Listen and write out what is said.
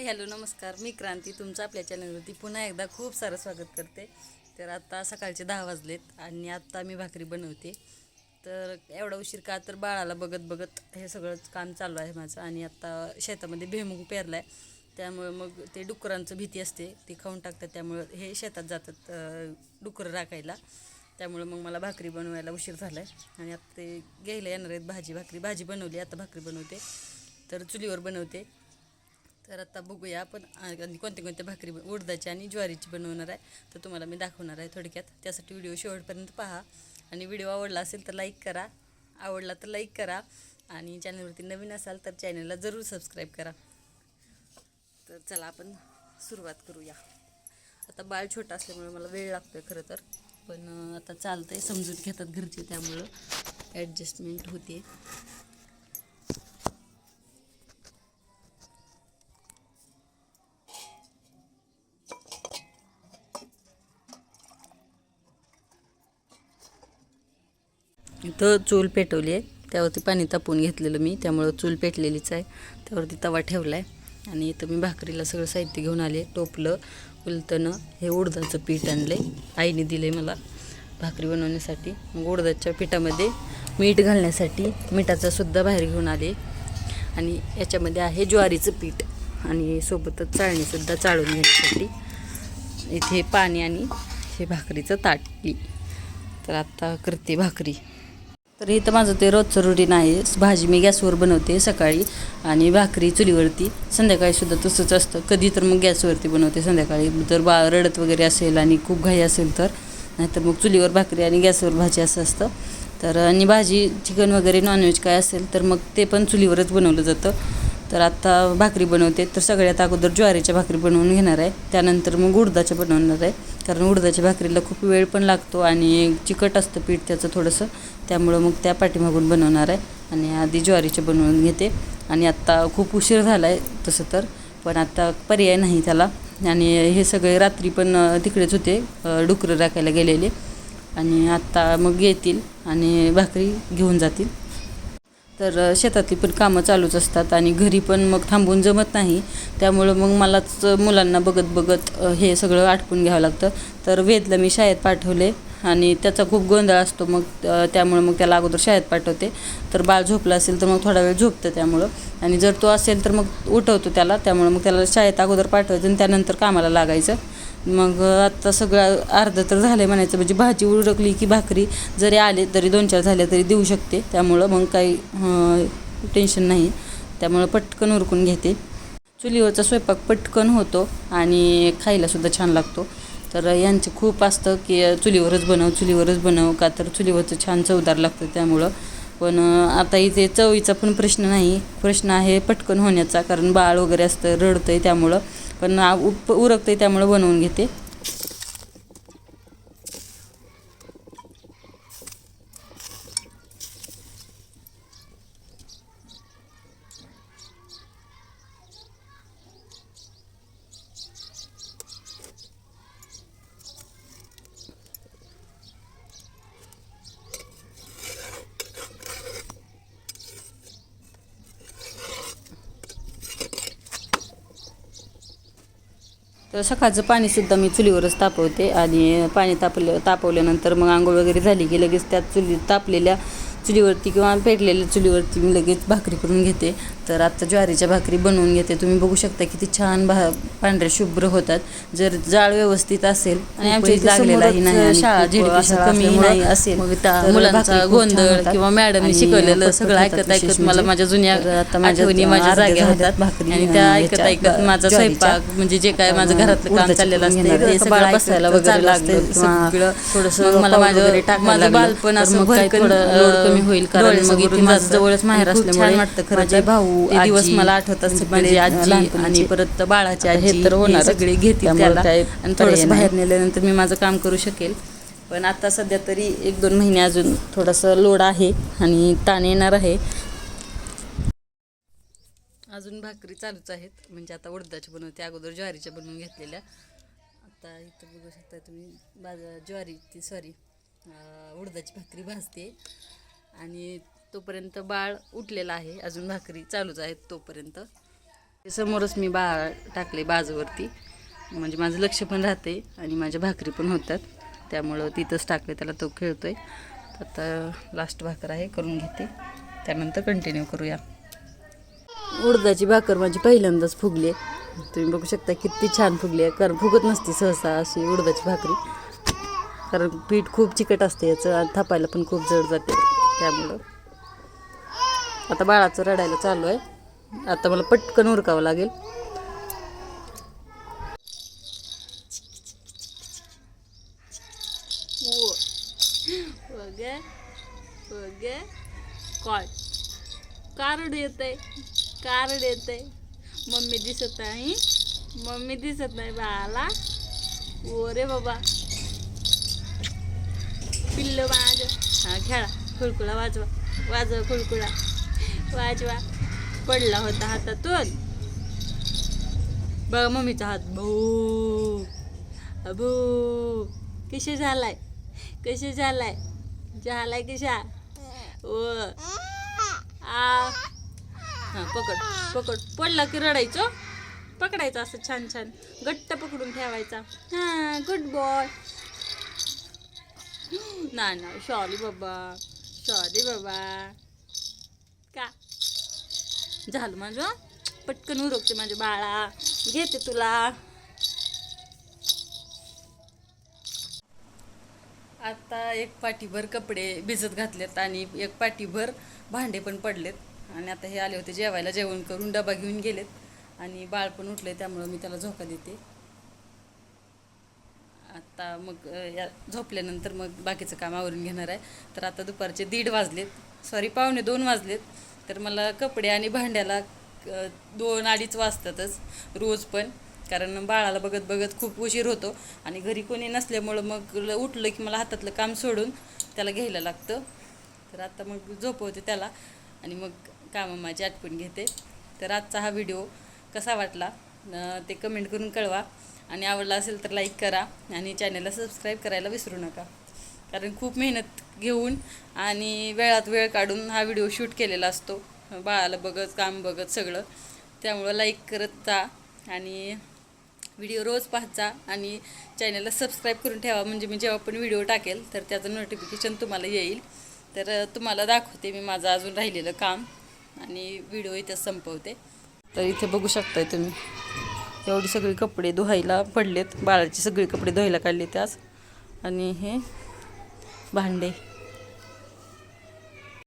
Hi hello नमस्कार. मी क्रांती तुमचं आपल्या चॅनलवरती पुन्हा एकदा खूप सारं स्वागत करते. तर आत्ता सकाळचे दहा वाजलेत आणि आत्ता मी भाकरी बनवते. तर एवढा उशीर का तर बाळाला बघत बघत हे सगळं काम चालू आहे माझं आणि आत्ता शेतामध्ये भुईमुग पेरला आहे त्यामुळे मग ते डुकरांचं भीती असते. ते खाऊन टाकतात त्यामुळं हे शेतात जातात डुकरं राखायला. त्यामुळं मग मला भाकरी बनवायला उशीर झाला आहे आणि आता ते घ्यायला येणार आहेत भाजी भाकरी. भाजी बनवली आता भाकरी बनवते. तर चुलीवर बनवते. तर आता बघूया आपण आणि कोणत्या कोणत्या भाकरी उडदाची आणि ज्वारीची बनवणार आहे तर तुम्हाला मी दाखवणार आहे थोडक्यात. त्यासाठी व्हिडिओ शेवटपर्यंत पहा. आणि व्हिडिओ आवडला असेल तर लाईक करा. आवडला तर लाईक करा. आणि चॅनलवरती नवीन असाल तर चॅनलला जरूर सबस्क्राईब करा. तर चला आपण सुरुवात करूया. आता बाळ छोटा असल्यामुळे मला वेळ लागतो आहे खरं तर. पण आता चालतं आहे समजून घेतात घरचे त्यामुळं. ॲडजस्टमेंट होते इथं चूल पेटवली आहे. त्यावरती पाणी तापवून घेतलेलं मी. त्यामुळं चूल पेटलेलीच आहे. त्यावरती तवा ठेवला आहे आणि इथं मी भाकरीला सगळं साहित्य घेऊन आले टोपलं उलतणं हे उडदाचं पीठ आणलं आहे आईने दिलं आहे मला भाकरी बनवण्यासाठी. मग उडदाच्या पिठामध्ये मीठ घालण्यासाठी मिठाचा सुद्धा बाहेर घेऊन आले आणि याच्यामध्ये आहे ज्वारीचं पीठ. आणि सोबतच चाळणीसुद्धा चाळून घेण्यासाठी इथे पाणी आणि हे भाकरीचं ताटली तर आता करते भाकरी. तर इथं माझं ते रोजचं रुटीन आहे. भाजी मी गॅसवर बनवते सकाळी आणि भाकरी चुलीवरती. संध्याकाळी सुद्धा तसंच असतं. कधी तर मग गॅसवरती बनवते संध्याकाळी. जर बा रडत वगैरे असेल आणि खूप घाई असेल तर नाहीतर मग चुलीवर भाकरी आणि गॅसवर भाजी असं असतं. तर आणि भाजी चिकन वगैरे नॉनव्हेज काय असेल तर मग ते पण चुलीवरच बनवलं जातं. तर आता भाकरी बनवते. तर सगळ्यात अगोदर ज्वारीच्या भाकरी बनवून घेणार आहे. त्यानंतर मग उडदाच्या बनवणार आहे. कारण उडदाच्या भाकरीला खूप वेळ पण लागतो आणि चिकट असतं पीठ त्याचं थोडंसं. त्यामुळं मग त्या पाठीमागून बनवणार आहे. आणि आधी ज्वारीचे बनवून घेते. आणि आत्ता खूप उशीर झाला आहे तसं तर पण आत्ता पर्याय नाही त्याला. आणि हे सगळे रात्री पण तिकडेच होते डुकरं राखायला गेलेले. आणि आत्ता मग येतील आणि भाकरी घेऊन जातील. तर शेतातली पण कामं चालूच असतात आणि घरी पण मग थांबून जमत नाही. त्यामुळं मग मलाच मुलांना बघत बघत हे सगळं आटपून घ्यावं लागतं. तर वेदला मी शाळेत पाठवले आणि त्याचा खूप गोंधळ असतो मग त्यामुळं मग त्याला अगोदर शाळेत पाठवते. तर बाळ झोपलं असेल तर मग थोडा वेळ झोपतं त्यामुळं आणि जर तो असेल तर मग उठवतो त्याला. त्यामुळं मग त्याला शाळेत अगोदर पाठवायचं आणि त्यानंतर कामाला लागायचं. मग आत्ता सगळं अर्धं तर झालं आहे म्हणायचं म्हणजे भाजी उरकली की भाकरी जरी आले तरी दोन चार झाल्या तरी देऊ शकते. त्यामुळं मग काही टेन्शन नाही. त्यामुळं पटकन उरकून घेते. चुलीवरचा स्वयंपाक पटकन होतो आणि खायलासुद्धा छान लागतो. तर यांचं खूप असतं की चुलीवरच बनव चुलीवरच बनव का तर चुलीवरचं छान चवदार लागतं त्यामुळं. पण आता इथे चवीचा पण प्रश्न नाही. प्रश्न आहे पटकन होण्याचा कारण बाळ वगैरे असतं रडतं आहे त्यामुळं. पण उप उरकते त्यामुळं बनवून घेते. तर सकाळचं पाणीसुद्धा मी चुलीवरच तापवते आणि पाणी तापलं तापवल्यानंतर मग आंघोळ वगैरे झाली की लगेच त्या चुली तापलेल्या चुलीवरती किंवा पेटलेल्या चुलीवरती मी लगेच भाकरी करून घेते तर आता ज्वारीच्या भाकरी बनवून घेते तुम्ही बघू शकता किती छान भा पांढऱ्या शुभ्र होतात जर जाळ व्यवस्थित असेल आणि आमच्या इथे लागलेलाही नाही शाळा झेडपी कमी नाही असेल मुलांचा गोंधळ. किंवा मॅडमनी शिकवलेलं सगळं ऐकत ऐकत मला म्हणजे. माझ्या जुन्या आता माझ्या माझ्या जाग्या होतात भाकरी आणि त्या ऐकत ऐकत माझा. स्वयंपाक म्हणजे जे काय माझं घरातलं काम चाललेलं असते. ते सगळं बसायला वगैरे लागलं थोडंसं मला माझं माझं. बालपण असं थोडं कमी होईल कारण मग इथे माझं जवळच माहेर असल्यामुळे वाटतं खरं. भाऊ दिवस मला आठवतात म्हणजे माझी आजी. आणि परत बाळाची आजी तर हे होणारच. सगळे घेतील त्याला आणि थोडंसं. बाहेर नेल्यानंतर मी माझं काम करू शकेल पण आता सध्या तरी एक दोन महिने अजून थोडंसं लोड आहे आणि ताण येणार आहे अजून भाकरी चालूच आहेत म्हणजे आता उडदाच्या बनवते अगोदर ज्वारीच्या बनवून घेतलेल्या आता इथं बघू शकता तुम्ही बाजा ज्वारी ती सॉरी उडदाची भाकरी भाजते आणि तोपर्यंत बाळ उठलेलं आहे. अजून भाकरी चालूच आहेत तोपर्यंत. समोरच मी बाळ टाकले बाजूवरती. म्हणजे माझं लक्ष पण राहते आणि माझ्या भाकरी पण होतात. त्यामुळं तिथंच टाकले त्याला तो खेळतो आहे आता लास्ट भाकर आहे करून घेते. त्यानंतर कंटिन्यू करूया. उडदाची भाकर माझी पहिल्यांदाच फुगली आहे. तुम्ही बघू शकता किती छान फुगली आहे. कारण फुगत नसते सहसा अशी उडदाची भाकरी. कारण पीठ खूप चिकट असते याचं आणि थापायला पण खूप जड जाते. त्यामुळं. आता बाळाचं रडायला चालू आहे. आता मला पटकन उरकावं लागेल. कॉल कार्ड येत आहे कार्ड येत आहे मम्मी दिसत नाही मम्मी दिसत नाही बाळाला. ओ रे बाबा. पिल्ल माझ. हा खेळा. खुळकुळा वाजवा. वाजवा खुळकुळा वाजवा. पडला होता हातातून. बघा मम्मीचा हात. भू अबू. कसे झालाय? कसे झालाय? झालाय कशा? ओ. आ. हा पकड. पकड. पडला की रडायचो? पकडायचं असं छान छान. घट्ट पकडून ठेवायचा. हा गुड बॉय ना ना सॉरी बाबा. सॉरी बाबा. का? झालं माझं? पटकन उरकते माझ्या बाळा. घेते तुला. आता एक पाठीभर कपडे भिजत घातलेत आणि एक पाठीभर भांडे पण पडलेत. आणि आता हे आले होते जेवायला. जेवण करून डबा घेऊन गेलेत. आणि बाळ पण उठले त्यामुळं मी त्याला झोका देते. आत्ता मग या झोपल्यानंतर मग बाकीचं काम आवरून घेणार आहे. तर आता दुपारचे दीड वाजलेत. सॉरी पावणे दोन वाजलेत. तर मला कपडे आणि भांड्याला दोन अडीच वाजतातच रोज पण. कारण बाळाला बघत बघत खूप उशीर होतो आणि घरी कोणी नसल्यामुळं मग ल- उठलं की मला हातातलं काम सोडून त्याला घ्यायला लागतं. तर आता मग झोपवते त्याला आणि मग कामं माझी आटपून घेते. तर आजचा हा व्हिडिओ कसा वाटला ते कमेंट करून कळवा. आणि आवडला असेल तर लाईक करा आणि चॅनलला सबस्क्राईब करायला विसरू नका. कारण खूप मेहनत घेऊन आणि वेळात वेळ काढून हा व्हिडिओ शूट केलेला असतो. बाळाला बघत काम बघत सगळं. त्यामुळं लाईक करत जा आणि व्हिडिओ रोज पाहत जा आणि चॅनलला सबस्क्राईब करून ठेवा. म्हणजे मी जेव्हा पण व्हिडिओ टाकेल तर त्याचं नोटिफिकेशन तुम्हाला येईल. तर तुम्हाला दाखवते मी माझं अजून राहिलेलं काम आणि व्हिडिओ इथं संपवते. तर इथे बघू शकताय तुम्ही. एवढी सगळी कपडे धुवायला पडलेत. बाळाचे सगळे कपडे धुवायला काढले आज. आणि हे भांडे.